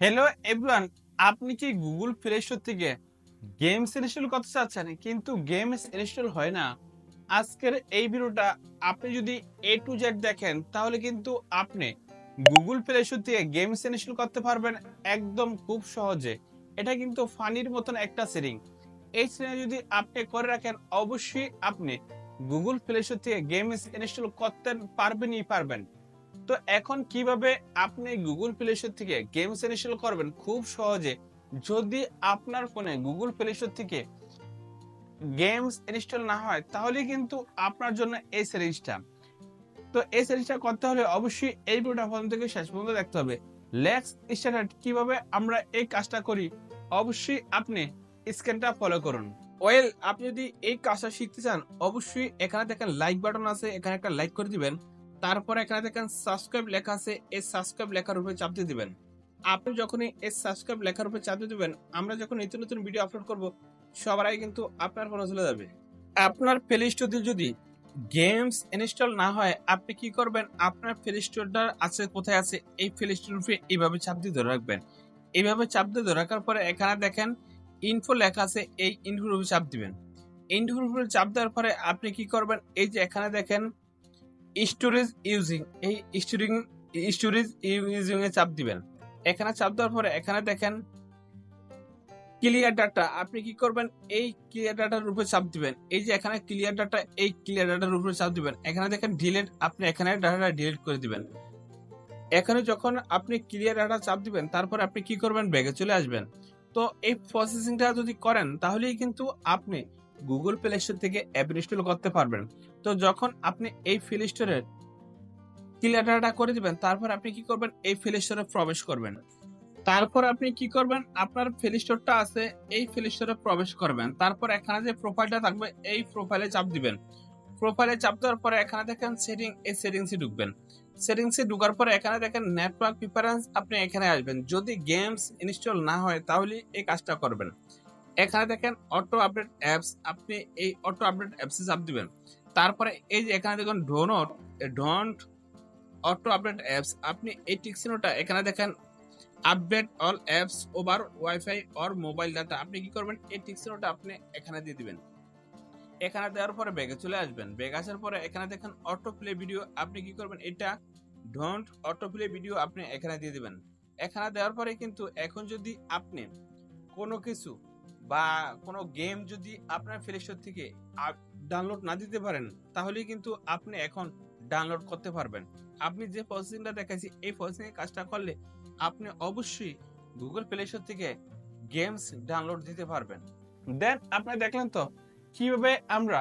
Hello everyone আপনি কি Google play store থেকে গেমস ইনস্টল করতে চাচ্ছেন? কিন্তু গেমস ইনস্টল হয় না। আজকের এই ভিডিওটা আপনি যদি এ টু জেড দেখেন, তাহলে কিন্তু আপনি গুগল প্লে স্টোর থেকে গেমস ইনস্টল করতে পারবেন একদম খুব সহজে। এটা কিন্তু ফানির মতন একটা সেটিং এই সেটিং যদি আপনি করে রাখেন, অবশ্যই আপনি গুগল প্লে স্টোর থেকে গেমস ইনস্টল করতে পারবেনই পারবেন। তো এখন কীভাবে আপনি গুগল প্লে স্টোর থেকে গেমস ইনস্টল করবেন? খুব সহজে। যদি আপনার ফোনে গুগল প্লে স্টোর থেকে গেমস ইনস্টল না হয়, তাহলে কিন্তু আপনার জন্য এই সিরিজটা তো এই সিরিজটা করতে হলে অবশ্যই এই ভিডিওটা প্রথম থেকে শেষ পর্যন্ত দেখতে হবে। লেক্স স্টার্ট কীভাবে আমরা এই কাজটা করি? অবশ্যই আপনি স্ক্রিনটা ফলো করুন। ওয়েল আপনি যদি এই কাজটা শিখতে চান, অবশ্যই এখানে দেখেন লাইক বাটন আছে, এখানে একটা লাইক করে দিবেন। তারপর এখানে দেখেন সাবস্ক্রাইব লেখা আছে, এই সাবস্ক্রাইব লেখার উপরে চাপ দিয়ে দিবেন। আপনি যখনই এই সাবস্ক্রাইব লেখার উপরে চাপ দিয়ে দিবেন, আমরা যখন নতুন নতুন ভিডিও আপলোড করব, সবার আগে কিন্তু আপনার ফোনে চলে যাবে। আপনার প্লে স্টোরে যদি গেমস ইনস্টল না হয়, আপনি কি করবেন? আপনার প্লে স্টোরটা আছে, কোথায় আছে? এই প্লে স্টোর উপরে এইভাবে চাপ দিয়ে ধরে রাখবেন। এইভাবে চাপ দিয়ে ধরে রাখার পরে এখানে দেখেন ইনফো লেখা আছে, এই ইনফোর উপরে চাপ দিবেন। ইনফোর উপরে চাপ দেওয়ার পরে আপনি কি করবেন? এই যে এখানে দেখেন স্টোরেজ ইউজিং এই স্টোরিং স্টোরেজ ইউজিং এ চাপ দিবেন। এখানে চাপ দেওয়ার পরে এখানে দেখেন ক্লিয়ার ডাটা আপনি কি করবেন? এই ক্লিয়ার ডাটার উপরে চাপ দিবেন। এই যে এখানে ক্লিয়ার ডাটা এই ক্লিয়ার ডাটার উপরে চাপ দিবেন। এখানে দেখেন ডিলিট আপনি এখানে ডাটাটা ডিলিট করে দিবেন। এখানে যখন আপনি ক্লিয়ার ডাটা চাপ দিবেন, তারপর আপনি কি করবেন? ব্যাগে চলে আসবেন। তো এই প্রসেসিংটা যদি করেন, তাহলেই কিন্তু আপনি গুগল প্লে স্টোর থেকে অ্যাপ ইনস্টল করতে পারবেন। তো যখন আপনি এই প্লে স্টোরের ক্লিয়ার ডাটা করে দিবেন, তারপর আপনি কি করবেন? এই প্লে স্টোরে প্রবেশ করবেন। তারপর আপনি কি করবেন? আপনার প্লে স্টোরটা আছে, এই প্লে স্টোরে প্রবেশ করবেন। তারপর এখানে যে প্রোফাইলটা থাকবে, এই প্রোফাইলে চাপ দিবেন। প্রোফাইলে চাপ দেওয়ার পরে এখানে দেখেন সেটিং এই সেটিংসে ঢুকবেন। সেটিংসে ঢুকার পরে এখানে দেখেন নেটওয়ার্ক প্রিফারেন্স আপনি এখানে আসবেন। যদি গেমস ইনস্টল না হয়, তাহলে এই কাজটা করবেন। এখানে দেখেন অটো আপডেট অ্যাপস আপনি এই অটো আপডেট অ্যাপসে চাপ দিবেন। তারপরে এই যে এখানে দেখুন don't don't auto update apps আপনি এই টিকসিনোটা এখানে দেখেন update all apps over wifi or mobile data আপনি কি করবেন? এই টিকসিনোটা আপনি এখানে দিয়ে দিবেন। এখানে দেওয়ার পরে ব্যাগে চলে আসবেন। ব্যাগ আসার পরে এখানে দেখেন অটো প্লে ভিডিও আপনি কি করবেন? এটা ডোন্ট অটো প্লে ভিডিও আপনি এখানে দিয়ে দিবেন। এখানে দেওয়ার পরে কিন্তু এখন যদি আপনি কোনো কিছু বা কোনো গেম যদি আপনার প্লে স্টোর থেকে ডাউনলোড না দিতে পারেন তাহলে কিন্তু আপনি এখন ডাউনলোড করতে পারবেন। আপনি যে প্রসেসিংটা দেখাচ্ছি এই প্রসেসিং কাজটা করলে আপনি অবশ্যই গুগল প্লে স্টোর থেকে গেমস ডাউনলোড দিতে পারবেন। দেন আপনি দেখলেন তো, কীভাবে আমরা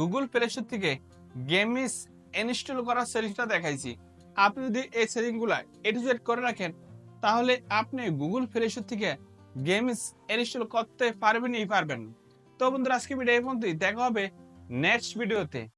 গুগল প্লে স্টোর থেকে গেমস ইনস্টল করার সেটিংসটা দেখাইছি। আপনি যদি এই সেটিংগুলো এডিট করে রাখেন, তাহলে আপনি গুগল প্লে স্টোর থেকে গেমস ইনস্টল করতে পারবেনই পারবেন তো বন্ধুরা আজকে ভিডিও এই পর্যন্তই। দেখা হবে নেক্সট ভিডিওতে